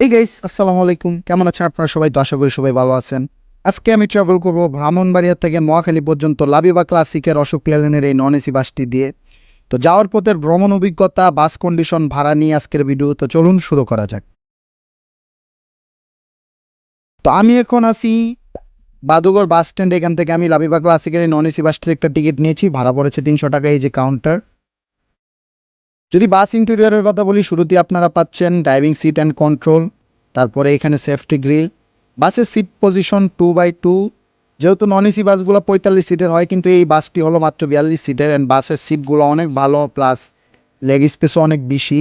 এই গাইস আসসালামু আলাইকুম। কেমন আছেন আপনারা সবাই? তো আশা করি সবাই ভালো আছেন। আজকে আমি ট্রাভেল করব ব্রাহ্মণবাড়িয়া থেকে মহাখালী পর্যন্ত লাবিবা ক্লাসিকের অশোক লেনের এই নন এসি বাসটি দিয়ে। তো যাওয়ার পথের ভ্রমণ অভিজ্ঞতা বাস কন্ডিশন ভাড়া নিয়ে আজকের ভিডিও তো চলুন শুরু করা যাক। তো আমি এখন আছি বাদুগর বাস স্ট্যান্ড এখান থেকে আমি লাবিবা ক্লাসিকের এই নন এসি বাসটির একটা টিকিট নিয়েছি। ভাড়া পড়েছে তিনশো টাকা, এই যে কাউন্টার যদি বাস ইন্টেরিয়রের কথা বলি, শুরুতে আপনারা পাচ্ছেন ড্রাইভিং সিট অ্যান্ড কন্ট্রোল তারপরে এখানে সেফটি গ্রিল বাসের seat position two by two যেহেতু নন এসি বাসগুলো পঁয়তাল্লিশ সিটের হয়, কিন্তু এই বাসটি হলো মাত্র বিয়াল্লিশ সিটের অ্যান্ড বাসের সিটগুলো অনেক ভালো প্লাস লেগ স্পেসও অনেক বেশি।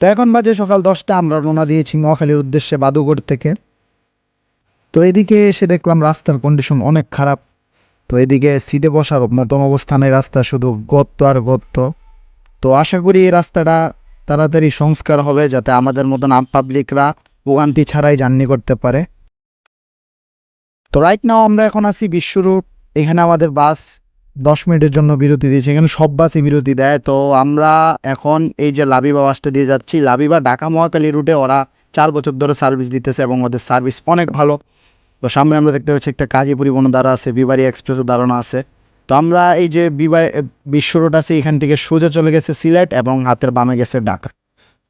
তো এখন বাজে সকাল দশটা, আমরা রওনা দিয়েছি মহাখালীর উদ্দেশ্যে বাদুগড় থেকে। তো এদিকে এসে দেখলাম রাস্তার কন্ডিশন অনেক খারাপ। তো এদিকে সিটে বসার মতন অবস্থানে রাস্তা শুধু গর্ত আর গর্ত। তো আশা করি এই রাস্তাটা তাড়াতাড়ি সংস্কার হবে যাতে আমাদের মতন আম পাবলিকরা ভোগান্তি ছাড়াই জার্নি করতে পারে। তো রাইট নাও আমরা এখন আছি বিশ্বরূপ। এখানে আমাদের বাস দশ মিনিটের জন্য বিরতি দিয়েছে। এখানে সব বাসই বিরতি দেয়। তো আমরা এখন এই যে লাবিবা বাসটা দিয়ে যাচ্ছি। লাবিবা ঢাকা মহাকালী রুটে ওরা চার বছর ধরে সার্ভিস দিতেছে এবং ওদের সার্ভিস অনেক ভালো। তো সামনে আমরা দেখতে পাচ্ছি একটা কাজী পরিবহন দ্বারা আছে, বিবাড়ি এক্সপ্রেসের দাঁড়ানো আছে। তো আমরা এই যে বিবাই, বিশ্ব রোড আছে, এখান থেকে সোজা চলে গেছে সিলেট এবং হাতের বামে গেছে ঢাকা।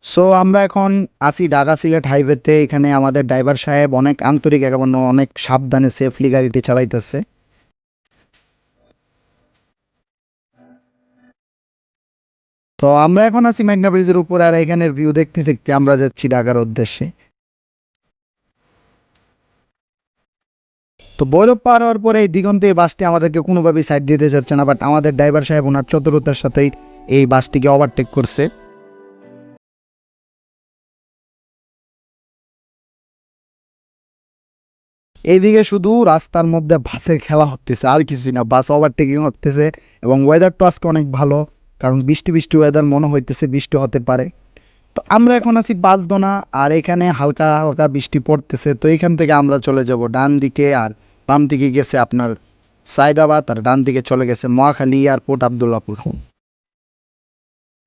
সো আমরা এখন আসি ঢাকা সিলেট হাইওয়েতে, এখানে আমাদের ড্রাইভার সাহেব অনেক আন্তরিক এবং অনেক সাবধানে সেফলি গাড়িটি চালাইতেছে। তো আমরা এখন আছি মেঘনা ব্রিজের উপর, আর এখানের ভিউ দেখতে দেখতে আমরা যাচ্ছি ঢাকার উদ্দেশ্যে। তো বৈরব পার হওয়ার পরে এই দিগন্তে এই বাসটি আমাদেরকে কোনোভাবেই সাইড দিতে চাচ্ছে না বাট আমাদের ড্রাইভার সাহেব ওনার চতুরতার সাথেই এই বাসটিকে ওভারটেক করছে। এইদিকে শুধু রাস্তার মধ্যে বাসের খেলা হতেছে আর কিছুই না, বাস ওভারটেকিং হতেছে এবং ওয়েদারটা আজকে অনেক ভালো, কারণ বৃষ্টি বৃষ্টি ওয়েদার মনে হইতেছে বৃষ্টি হতে পারে। তো আমরা এখন আছি বাসদোনা আর এখানে হালকা হালকা বৃষ্টি পড়তেছে, তো এখান থেকে আমরা চলে যাব ডান দিকে আর বাম দিকে গেছে আপনার সাইদাবাদ আর ডান দিকে চলে গেছে মহাখালী এয়ারপোর্ট আবদুল্লাপুর।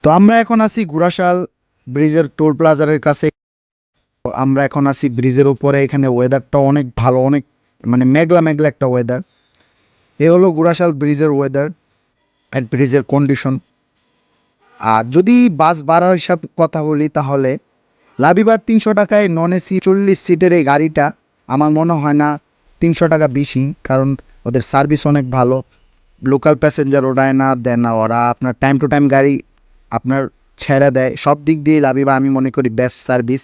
তো আমরা এখন আছি গুরাশাল ব্রিজের টোল প্লাজারের কাছে। আমরা এখন আছি ব্রিজের উপরে, এখানে ওয়েদারটা অনেক ভালো, অনেক মানে মেঘলা মেঘলা একটা ওয়েদার এ হলো গুরাশাল ব্রিজের ওয়েদার অ্যান্ড ব্রিজের কন্ডিশন আর যদি বাস ভাড়ার হিসাব কথা বলি তাহলে, লাবিবার তিনশো টাকায় নন এসি চল্লিশ সিটের এই গাড়িটা, আমার মনে হয় না তিনশো টাকা বেশি, কারণ ওদের সার্ভিস অনেক ভালো। লোকাল প্যাসেঞ্জার ওড়ায় না, দেয় না ওরা। আপনার টাইম টু টাইম গাড়ি আপনার ছেড়ে দেয়। সব দিক দিয়ে লাবিবা আমি মনে করি বেস্ট সার্ভিস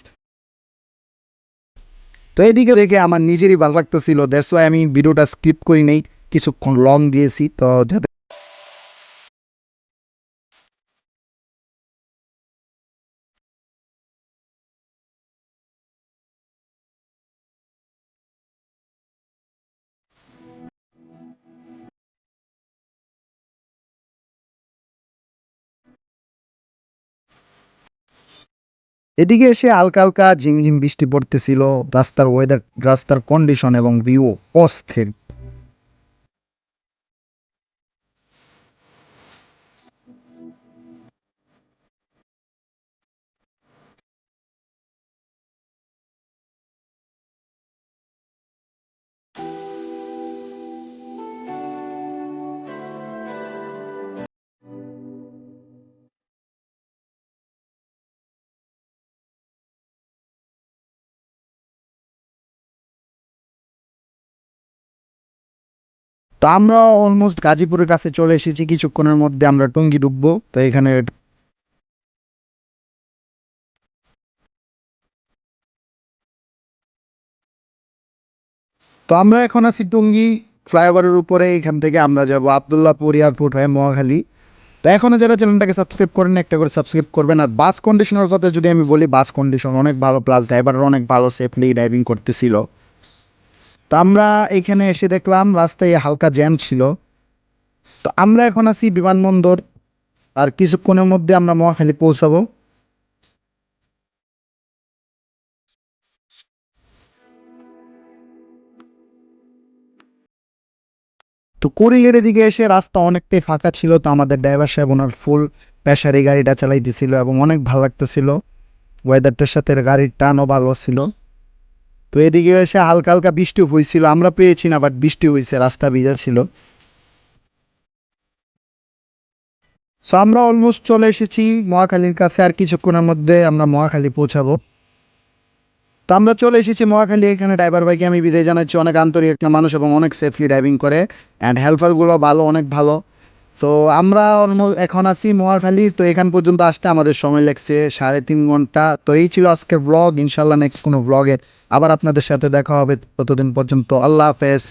তো এদিকে দেখে আমার নিজেরই ভালো লাগতেছিল। দ্যাটস ওয়াই আমি ভিডিওটা স্কিপ করি নেই কিছুক্ষণ লং দিয়েছি, তো যাতে এদিকে এসে হালকা হালকা ঝিমঝিম বৃষ্টি পড়তেছিল। রাস্তার ওয়েদার রাস্তার কন্ডিশন এবং ভিউ অস্থির। তো আমরা অলমোস্ট গাজীপুরের কাছে চলে এসেছি, কিছুক্ষণের মধ্যে আমরা টঙ্গি ডুববো তো এখানে তো আমরা এখন আছি টঙ্গি ফ্লাইওভারের উপরে, এখান থেকে আমরা যাব আবদুল্লাপুর এয়ারপোর্ট হয়ে মহাখালী। তো এখনও যারা চ্যানেলটাকে সাবস্ক্রাইব করেন একটা করে সাবস্ক্রাইব করবেন। আর বাস কন্ডিশনের কথা যদি আমি বলি, বাস কন্ডিশন অনেক ভালো প্লাস ড্রাইভার অনেক ভালো সেফলি ড্রাইভিং করতেছিল। তো আমরা এখানে এসে দেখলাম রাস্তায় হালকা জ্যাম ছিল। তো আমরা এখন আছি বিমানবন্দর, আর কিছুক্ষণের মধ্যে আমরা মহাখালী পৌঁছাবো। তো কুড়িলের দিকে এসে রাস্তা অনেকটাই ফাঁকা ছিল, তো আমাদের ড্রাইভার সাহেব ওনার ফুল প্রেশারে গাড়িটা চালাই চালাইতেছিল এবং অনেক ভালো লাগতেছিল। ওয়েদারটার সাথে গাড়ির টানও ভালো ছিল। তো এদিকে এসে হালকা হালকা বৃষ্টি হয়েছিল আমরা পেয়েছি না বাট বৃষ্টি হয়েছে রাস্তা ভিজা ছিল। সো আমরা অলমোস্ট চলে এসেছি মহাখালীর কাছে, আর কিছুক্ষণের মধ্যে আমরা মহাখালী পৌঁছাবো। তো আমরা চলে এসেছি মহাখালী, এখানে ড্রাইভার ভাইকে আমি বিদায় জানাচ্ছি। অনেক আন্তরিক একটা মানুষ এবং অনেক সেফলি ড্রাইভিং করে। অ্যান্ড হেল্পারগুলো ভালো, অনেক ভালো। তো আমরা এখন আছি মহাখালী তো এখান পর্যন্ত আসতে আমাদের সময় লাগছে সাড়ে তিন ঘণ্টা। তো এই ছিল আজকের ব্লগ ইনশাল্লাহ নেক্সট কোনো ব্লগে আবার আপনাদের সাথে দেখা হবে। ততদিন পর্যন্ত আল্লাহ হাফেজ।